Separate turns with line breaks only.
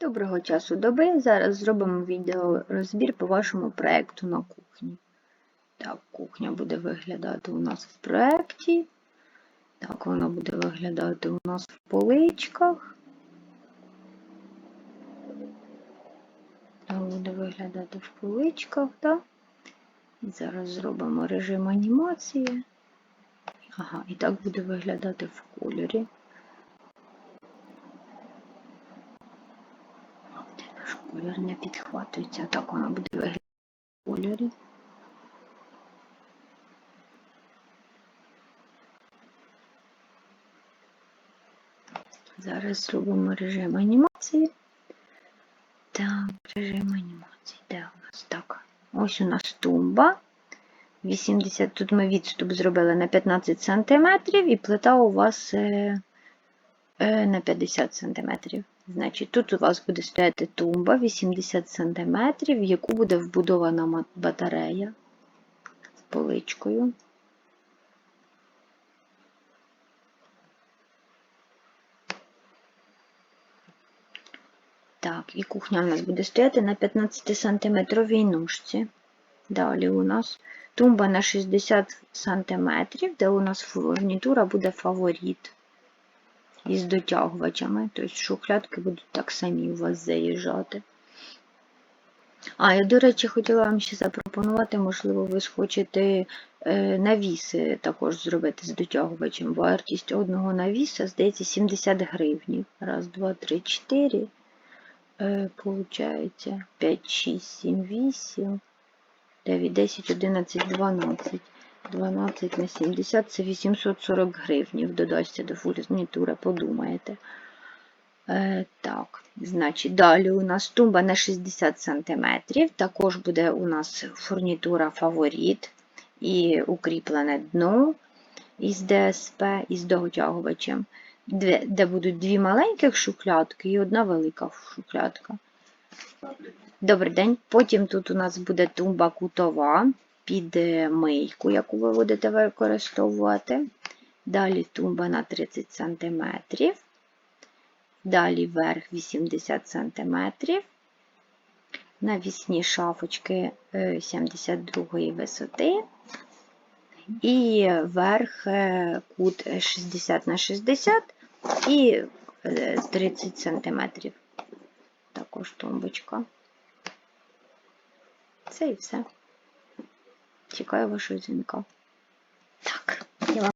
Доброго часу доби. Зараз зробимо відеорозбір по вашому проєкту на кухні. Так, кухня буде виглядати у нас в проєкті. Так, вона буде виглядати у нас в поличках. Так, буде виглядати в поличках, так? І зараз зробимо режим анімації. Ага, і так буде виглядати в кольорі. Колір не підхватується, так вона буде виглядати в кольорі. Зараз зробимо режим анімації. Так, режим анімації. Де у нас так? Ось у нас тумба. 80, тут ми відступ зробили на 15 см, і плита у вас е, на 50 см. Значить, тут у вас буде стояти тумба 80 см, в яку буде вбудована батарея з поличкою. Так, і кухня у нас буде стояти на 15 сантиметровій ножці. Далі у нас тумба на 60 см, де у нас фурнітура буде фаворит із дотягувачами. Тобто шухлядки будуть так самі у вас заїжджати. А, я, до речі, хотіла вам ще запропонувати, можливо, ви схочете е, навіси також зробити з дотягувачем. Вартість одного навіса, здається, 70 гривнів. Раз, два, три, чотири. Е, Получається 5, 6, 7, 8, 9, 10, 11, 12. 12 на 70 це 840 гривнів додасться до фурнітури, подумаєте. Е, так, значить, далі у нас тумба на 60 см. Також буде у нас фурнітура фаворит і укріплене дно із ДСП, із дотягувачем, де, будуть дві маленьких шухлядки і одна велика шухлядка. Добрий день. Потім тут у нас буде тумба кутова під е, мийку, яку ви будете використовувати. Далі тумба на 30 см. Далі верх 80 см. Навісні шафочки е, 72 висоти. І верх е, кут 60 на 60 і е, 30 см. Також тумбочка. Це і все. Чекаю вашого дзвінка.